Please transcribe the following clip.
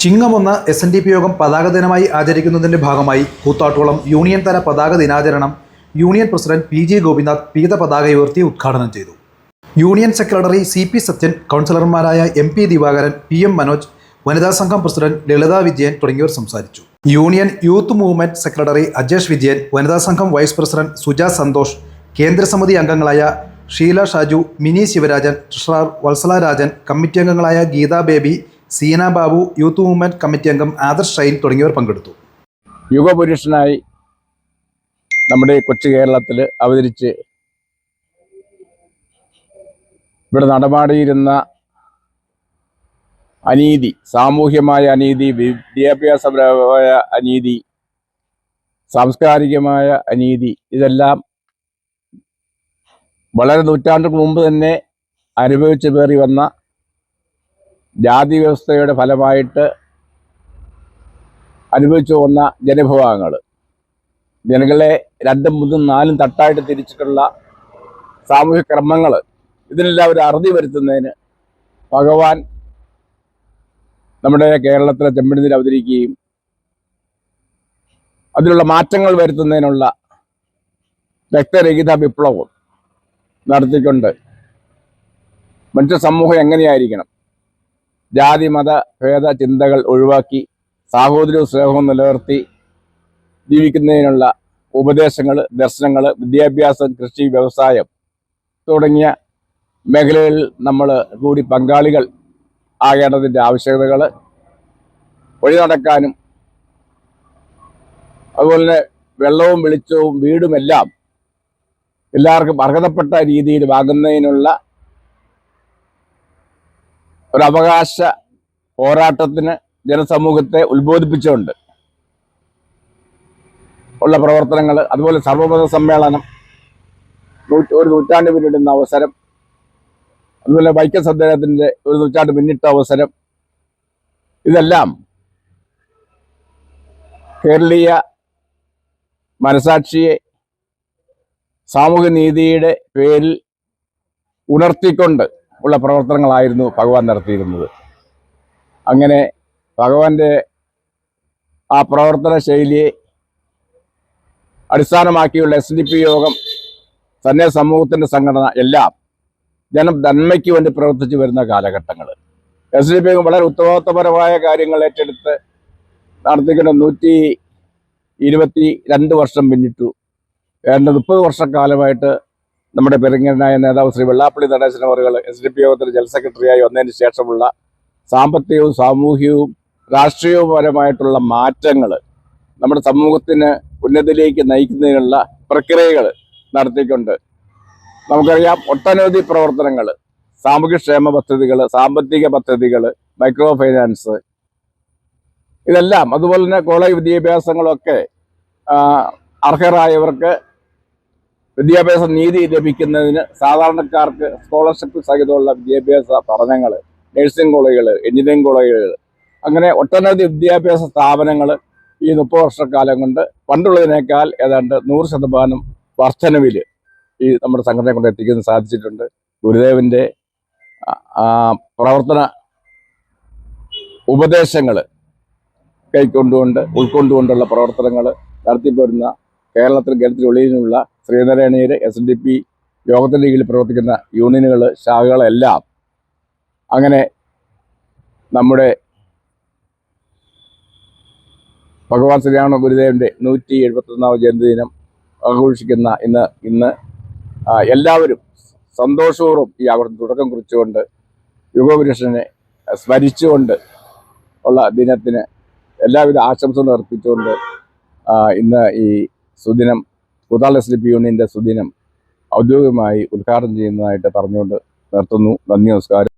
ചിങ്ങമൊന്ന് S N D P യോഗം പതാക ദിനമായി ആചരിക്കുന്നതിന്റെ ഭാഗമായി കൂത്താട്ടോളം യൂണിയൻ തല പതാക ദിനാചരണം union president P J Gopinath പീത പതാക ഉയർത്തി ഉദ്ഘാടനം ചെയ്തു. Union secretary C P Sathyan കൗൺസിലർമാരായ M P Divakaran P M Manoj വനിതാ സംഘം പ്രസിഡന്റ് ലളിത വിജയൻ തുടങ്ങിയവർ സംസാരിച്ചു. Union youth movement secretary Ajesh Vijayan വനിതാ സംഘം വൈസ് പ്രസിഡന്റ് സുജ സന്തോഷ് കേന്ദ്രസമിതി അംഗങ്ങളായ ഷീല ഷാജു മിനി ശിവരാജൻ ട്രഷറർ വത്സല രാജൻ കമ്മിറ്റി അംഗങ്ങളായ Geetha Baby Seena Babu youth movement committee അംഗം ആദർശ് ഷൈൻ തുടങ്ങിയവർ പങ്കെടുത്തു. യുഗപുരുഷനായി നമ്മുടെ കൊച്ചു കേരളത്തിൽ അവതരിച്ച് ഇവിടെ നടമാടിയിരുന്ന അനീതി സാമൂഹ്യമായ അനീതി വിദ്യാഭ്യാസപരമായ അനീതി സാംസ്കാരികമായ അനീതി ഇതെല്ലാം വളരെ നൂറ്റാണ്ടുകൾക്ക് മുമ്പ് തന്നെ അനുഭവിച്ചു പേറി വന്ന ജാതി വ്യവസ്ഥയുടെ ഫലമായിട്ട് അനുഭവിച്ചു വന്ന ജനവിഭാഗങ്ങൾ. ജനങ്ങളെ രണ്ടും മൂന്നും നാലും തട്ടായിട്ട് തിരിച്ചിട്ടുള്ള സാമൂഹ്യ ക്രമങ്ങൾ ഇതിനെല്ലാം ഒരു അറുതി വരുത്തുന്നതിന് ഭഗവാൻ നമ്മുടെ കേരളത്തിലെ ചെമ്പണിതിൽ അവതരിക്കുകയും അതിലുള്ള മാറ്റങ്ങൾ വരുത്തുന്നതിനുള്ള രക്തരഹിത വിപ്ലവം നടത്തിക്കൊണ്ട് മനുഷ്യ സമൂഹം എങ്ങനെയായിരിക്കണം? ജാതി മത ഭേദ ചിന്തകൾ ഒഴിവാക്കി സാഹോദര്യവും സ്നേഹവും നിലനിർത്തി ജീവിക്കുന്നതിനുള്ള ഉപദേശങ്ങൾ ദർശനങ്ങൾ വിദ്യാഭ്യാസം കൃഷി വ്യവസായം തുടങ്ങിയ മേഖലകളിൽ നമ്മൾ കൂടി പങ്കാളികൾ ആകേണ്ടതിന്റെ ആവശ്യകതകൾ വഴി നടക്കാനും അതുപോലെ വെള്ളവും വെളിച്ചവും വീടുമെല്ലാം എല്ലാവർക്കും അർഹതപ്പെട്ട രീതിയിൽ വാങ്ങുന്നതിനുള്ള ഒരു അവകാശ പോരാട്ടത്തിന് ജനസമൂഹത്തെ ഉത്ബോധിപ്പിച്ചുകൊണ്ട് ഉള്ള പ്രവർത്തനങ്ങൾ അതുപോലെ സർവമത സമ്മേളനം ഒരു നൂറ്റാണ്ട് പിന്നിടുന്ന അവസരം അതുപോലെ വൈക്കം സന്ദേഹത്തിന്റെ ഒരു നൂറ്റാണ്ട് പിന്നിട്ട അവസരം ഇതെല്ലാം കേരളീയ മനസാക്ഷിയെ സാമൂഹ്യ നീതിയുടെ പേരിൽ ഉണർത്തിക്കൊണ്ട് ഉള്ള പ്രവർത്തനങ്ങളായിരുന്നു ഭഗവാൻ നടത്തിയിരുന്നത്. അങ്ങനെ ഭഗവാന്റെ ആ പ്രവർത്തന ശൈലിയെ അടിസ്ഥാനമാക്കിയുള്ള എസ് ഡി പി യോഗം തന്നെ സമൂഹത്തിന്റെ സംഘടന എല്ലാം ജനം നന്മയ്ക്ക് വേണ്ടി പ്രവർത്തിച്ചു വരുന്ന കാലഘട്ടങ്ങൾ എസ് ഡി പി യോഗം വളരെ ഉത്തരവാദിത്തപരമായ കാര്യങ്ങൾ ഏറ്റെടുത്ത് നടത്തിക്കൊണ്ട് നൂറ്റി ഇരുപത്തി രണ്ട് വർഷം പിന്നിട്ടു. ഏതാണ്ട് മുപ്പത് വർഷക്കാലമായിട്ട് നമ്മുടെ പെരുങ്ങനായ നേതാവ് ശ്രീ വെള്ളാപ്പള്ളി നടേശൻ അവറുകൾ എസ് ഡി പി യോഗത്തിൽ ജനറൽ സെക്രട്ടറിയായി വന്നതിന് ശേഷമുള്ള സാമ്പത്തികവും സാമൂഹികവും രാഷ്ട്രീയപരമായിട്ടുള്ള മാറ്റങ്ങൾ നമ്മുടെ സമൂഹത്തിന് ഉന്നതിയിലേക്ക് നയിക്കുന്നതിനുള്ള പ്രക്രിയകൾ നടത്തിക്കൊണ്ട് നമുക്കറിയാം ഒട്ടനവധി പ്രവർത്തനങ്ങൾ സാമൂഹ്യക്ഷേമ പദ്ധതികൾ സാമ്പത്തിക പദ്ധതികൾ മൈക്രോ ഫൈനാൻസ് ഇതെല്ലാം അതുപോലെ തന്നെ കോളേജ് വിദ്യാഭ്യാസങ്ങളൊക്കെ അർഹരായവർക്ക് വിദ്യാഭ്യാസ നീതി ലഭിക്കുന്നതിന് സാധാരണക്കാർക്ക് സ്കോളർഷിപ്പ് സഹിതമുള്ള വിദ്യാഭ്യാസ പഠനങ്ങൾ നഴ്സിംഗ് കോളേജുകൾ എഞ്ചിനീയറിംഗ് കോളേജുകൾ അങ്ങനെ ഒട്ടനവധി വിദ്യാഭ്യാസ സ്ഥാപനങ്ങൾ ഈ മുപ്പത് വർഷക്കാലം കൊണ്ട് പണ്ടുള്ളതിനേക്കാൾ ഏതാണ്ട് നൂറ് ശതമാനം വർധനവിൽ ഈ നമ്മുടെ സംഘടനയെ കൊണ്ട് എത്തിക്കുന്ന സാധിച്ചിട്ടുണ്ട്. ആ, പ്രവർത്തന ഉപദേശങ്ങൾ കൈക്കൊണ്ടുകൊണ്ട് ഉൾക്കൊണ്ടുകൊണ്ടുള്ള പ്രവർത്തനങ്ങൾ നടത്തിപ്പോരുന്ന കേരളത്തിൽ കേരളത്തിനുള്ളിലുള്ള ശ്രീനാരായണീയർ എസ് എൻ ഡി പി യോഗത്തിന്റെ കീഴിൽ പ്രവർത്തിക്കുന്ന യൂണിയനുകൾ ശാഖകളെല്ലാം അങ്ങനെ നമ്മുടെ ഭഗവാൻ ശ്രീരാമ ഗുരുദേവന്റെ നൂറ്റി എഴുപത്തൊന്നാമത് ജന്മദിനം ആഘോഷിക്കുന്ന ഇന്ന് ഇന്ന് എല്ലാവരും സന്തോഷപൂർവം ഈ ആഘോഷം തുടക്കം കുറിച്ചുകൊണ്ട് യുഗപുരുഷനെ സ്മരിച്ചുകൊണ്ട് ഉള്ള ദിനത്തിന് എല്ലാവിധ ആശംസകളും അർപ്പിച്ചുകൊണ്ട് ഇന്ന് ഈ സുദിനം കൂത്താൾ എസ് ഡി പി യൂണിയന്റെ സുദിനം ഔദ്യോഗികമായി ഉദ്ഘാടനം ചെയ്യുന്നതായിട്ട് പറഞ്ഞുകൊണ്ട് നിർത്തുന്നു. നന്ദി നമസ്കാരം.